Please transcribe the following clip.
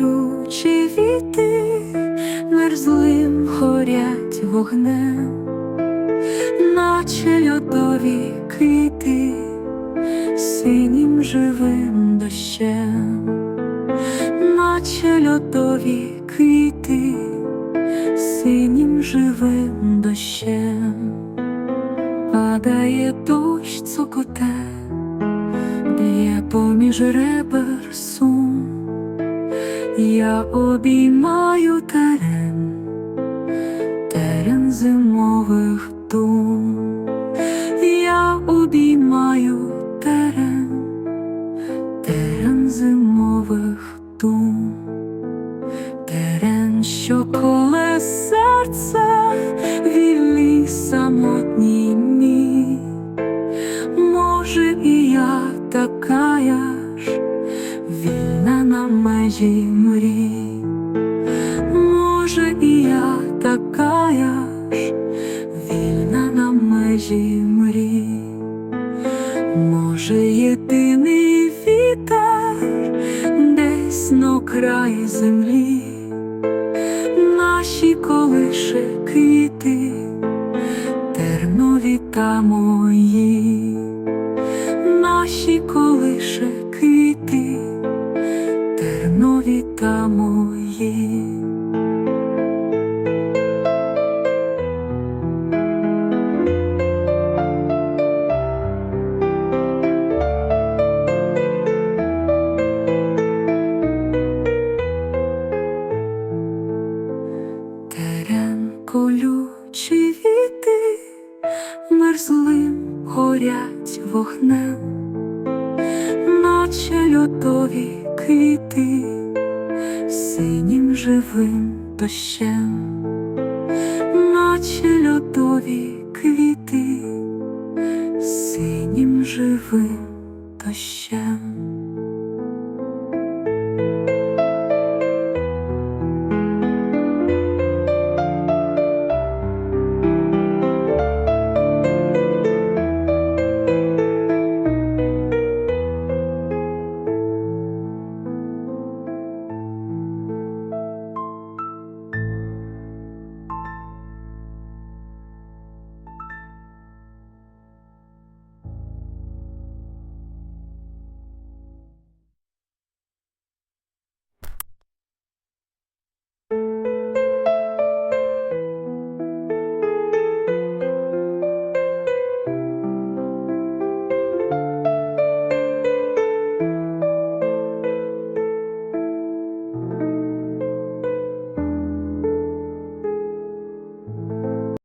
Колючі віти мерзлим горять вогнем, наче льодові квіти синім живим дощем, наче льодові квіти синім живим дощем, падає дощ цокоте, б'є поміж ребер сум. Я обіймаю терен, терен зимових дум, я обіймаю терен, терен зимових дум, терен, що коле серце вільний самотній на межі мрій, може, і я такая ж вільна на межі мрій, може, єдиний вітер десь на край землі, наші колише та мої. Терен колючі віти мерзлим горять вогнем, наче льодові квіти живим дощем, наче льодові квіти синім живим